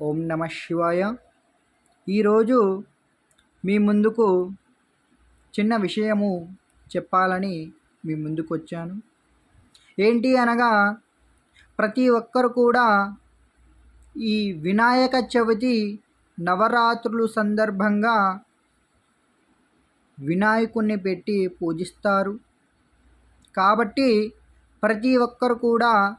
ఓం నమ శివాయ. ఈరోజు మీ ముందుకు చిన్న విషయము చెప్పాలని మీ ముందుకు వచ్చాను ఏంటి అనగా ప్రతి ఒక్కరు కూడా ఈ వినాయక చవితి నవరాత్రులు సందర్భంగా వినాయకుణ్ణి పెట్టి పూజిస్తారు. కాబట్టి ప్రతి ఒక్కరు కూడా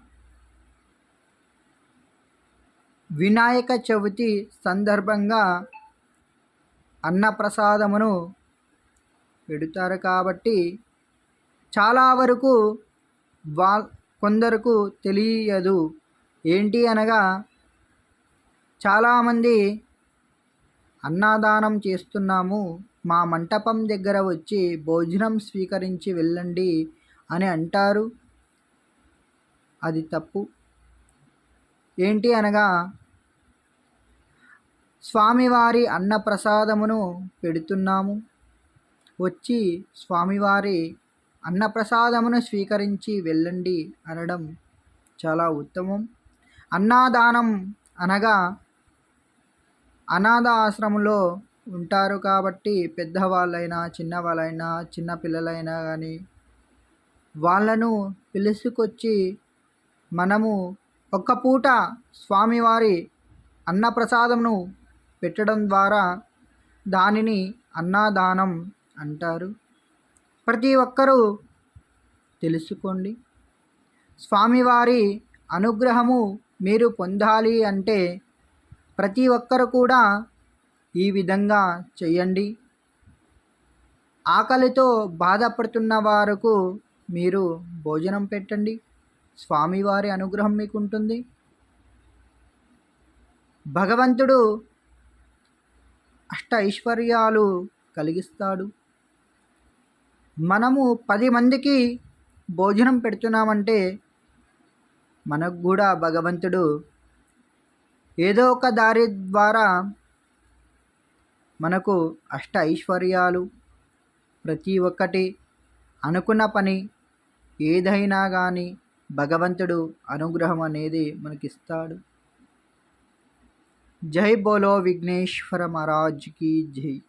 వినాయక చవితి సందర్భంగా అన్నప్రసాదమును పెడతారు కాబట్టి చాలా వరకు వా కొందరకు తెలియదు. ఏంటి అనగా చాలామంది అన్నదానం చేస్తున్నాము మా మంటపం దగ్గర వచ్చి భోజనం స్వీకరించి వెళ్ళండి అని అంటారు. అది తప్పు. ఏంటి అనగా స్వామివారి అన్నప్రసాదమును పెడుతున్నాము. వచ్చి స్వామివారి అన్నప్రసాదమును స్వీకరించి వెళ్ళండి అనడం చాలా ఉత్తమం. అన్నదానం అనగా అనాథ ఆశ్రమంలో ఉంటారు కాబట్టి పెద్దవాళ్ళైనా చిన్నవాళ్ళైనా చిన్నపిల్లలైనా కానీ వాళ్ళను పిలుసుకొచ్చి మనము ఒక్క పూట స్వామివారి అన్నప్రసాదమును పెట్టడం ద్వారా దానిని అన్నదానం అంటారు. ప్రతి ఒక్కరూ తెలుసుకోండి. స్వామివారి అనుగ్రహము మీరు పొందాలి అంటే ప్రతి ఒక్కరు కూడా ఈ విధంగా చేయండి. ఆకలితో బాధపడుతున్న వారికి మీరు భోజనం పెట్టండి. స్వామివారి అనుగ్రహం మీకు ఉంటుంది భగవంతుడు అష్ట ఐశ్వర్యాలు కలిగిస్తాడు. మనము పది మందికి భోజనం పెడుతున్నామంటే మనకు కూడా భగవంతుడు ఏదో ఒక దారి ద్వారా మనకు అష్ట ఐశ్వర్యాలు ప్రతి ఒక్కటి అనుకున్న పని ఏదైనా కానీ భగవంతుడు అనుగ్రహం అనేది మనకిస్తాడు. జై బోలో విఘ్నేశ్వర మహారాజ్కి జై.